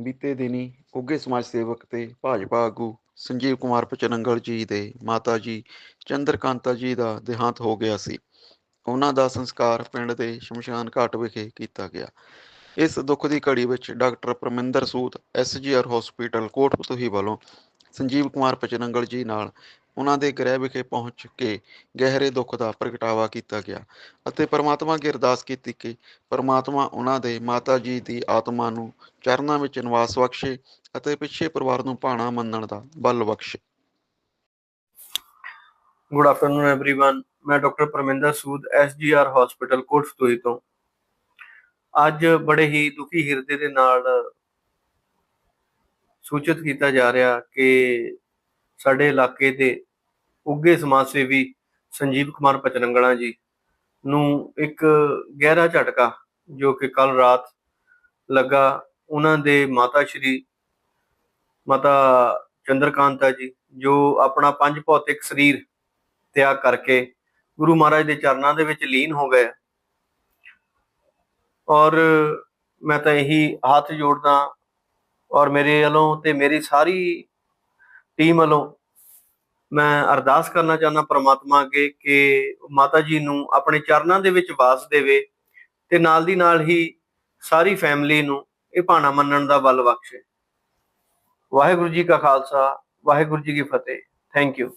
ਬੀਤੇ ਦਿਨੀ ਉੱਘੇ ਸਮਾਜ ਸੇਵਕ ਤੇ ਭਾਜਪਾ ਆਗੂ ਸੰਜੀਵ ਕੁਮਾਰ ਪਚਨੰਗਲ ਜੀ ਦੇ ਮਾਤਾ ਜੀ ਚੰਦਰਕਾਂਤਾ ਜੀ ਦਾ ਦੇਹਾਂਤ ਹੋ ਗਿਆ ਸੀ। ਉਹਨਾਂ ਦਾ ਸੰਸਕਾਰ ਪਿੰਡ ਦੇ ਸ਼ਮਸ਼ਾਨ ਘਾਟ ਵਿਖੇ ਕੀਤਾ ਗਿਆ। ਇਸ ਦੁੱਖ ਦੀ ਘੜੀ ਵਿੱਚ doctor Parminder Sood SGR hospital Kotfatuhi ਵੱਲੋਂ ਸੰਜੀਵ ਕੁਮਾਰ ਪਚਨੰਗਲ ਜੀ ਨਾਲ ਉਹਨਾਂ ਦੇ ਗ੍ਰਹਿ ਵਿਖੇ ਪਹੁੰਚ ਕੇ ਗਹਿਰੇ ਦੁੱਖ ਦਾ ਪ੍ਰਗਟਾਵਾ ਕੀਤਾ ਗਿਆ ਅਤੇ ਪਰਮਾਤਮਾ ਅੱਗੇ ਅਰਦਾਸ ਕੀਤੀ ਕਿ ਪਰਮਾਤਮਾ ਉਹਨਾਂ ਦੇ ਮਾਤਾ ਜੀ ਦੀ ਆਤਮਾ ਨੂੰ ਚਰਨਾਂ ਵਿੱਚ ਨਿਵਾਸ ਬਖਸ਼ੇ ਅਤੇ ਪਿੱਛੇ ਪਰਿਵਾਰ ਨੂੰ ਭਾਣਾ ਮੰਨਣ ਦਾ ਬਲ ਬਖਸ਼ੇ ਗੁੱਡ ਆਫਟਰਨੂਨ एवरीवन ਮੈਂ doctor Parminder Sood SGR hospital ਕੋਟਸਤੂਈ ਤੋਂ ਅੱਜ ਬੜੇ ਹੀ ਦੁਖੀ ਹਿਰਦੇ ਦੇ ਨਾਲ ਸੂਚਿਤ ਕੀਤਾ ਜਾ ਰਿਹਾ ਕਿ ਸਾਡੇ ਇਲਾਕੇ ਦੇ ਉੱਘੇ ਸਮਾਜ ਸੇਵੀ ਸੰਜੀਵ ਕੁਮਾਰ ਪਚਨੰਗਲਾ ਜੀ ਨੂੰ ਇੱਕ ਗਹਿਰਾ ਝਟਕਾ ਜੋ ਕਿ ਕੱਲ ਰਾਤ ਲੱਗਾ ਉਹਨਾਂ ਦੇ ਮਾਤਾ ਸ਼੍ਰੀ ਮਾਤਾ ਚੰਦਰਕਾਂਤਾ ਜੀ, ਜੋ ਆਪਣਾ ਪੰਜ ਭੌਤਿਕ ਸਰੀਰ ਤਿਆਗ ਕਰਕੇ ਗੁਰੂ ਮਹਾਰਾਜ ਦੇ ਚਰਨਾਂ ਦੇ ਵਿੱਚ ਲੀਨ ਹੋ ਗਏ। ਔਰ ਮੈਂ ਤਾਂ ਇਹੀ ਹੱਥ ਜੋੜਦਾ ਔਰ ਮੇਰੇ ਵੱਲੋਂ ਤੇ ਮੇਰੀ ਸਾਰੀ ਟੀਮ ਵੱਲੋਂ ਮੈਂ ਅਰਦਾਸ ਕਰਨਾ ਚਾਹੁੰਦਾ ਪ੍ਰਮਾਤਮਾ ਅੱਗੇ ਕਿ ਮਾਤਾ ਜੀ ਨੂੰ ਆਪਣੇ ਚਰਨਾਂ ਦੇ ਵਿੱਚ ਵਾਸ ਦੇਵੇ ਤੇ ਨਾਲ ਦੀ ਨਾਲ ਹੀ ਸਾਰੀ ਫੈਮਿਲੀ ਨੂੰ ਇਹ ਭਾਣਾ ਮੰਨਣ ਦਾ ਬਲ ਬਖਸ਼ੇ। ਵਾਹਿਗੁਰੂ ਜੀ ਕਾ ਖਾਲਸਾ, ਵਾਹਿਗੁਰੂ ਜੀ ਕੀ ਫਤਿਹ। Thank you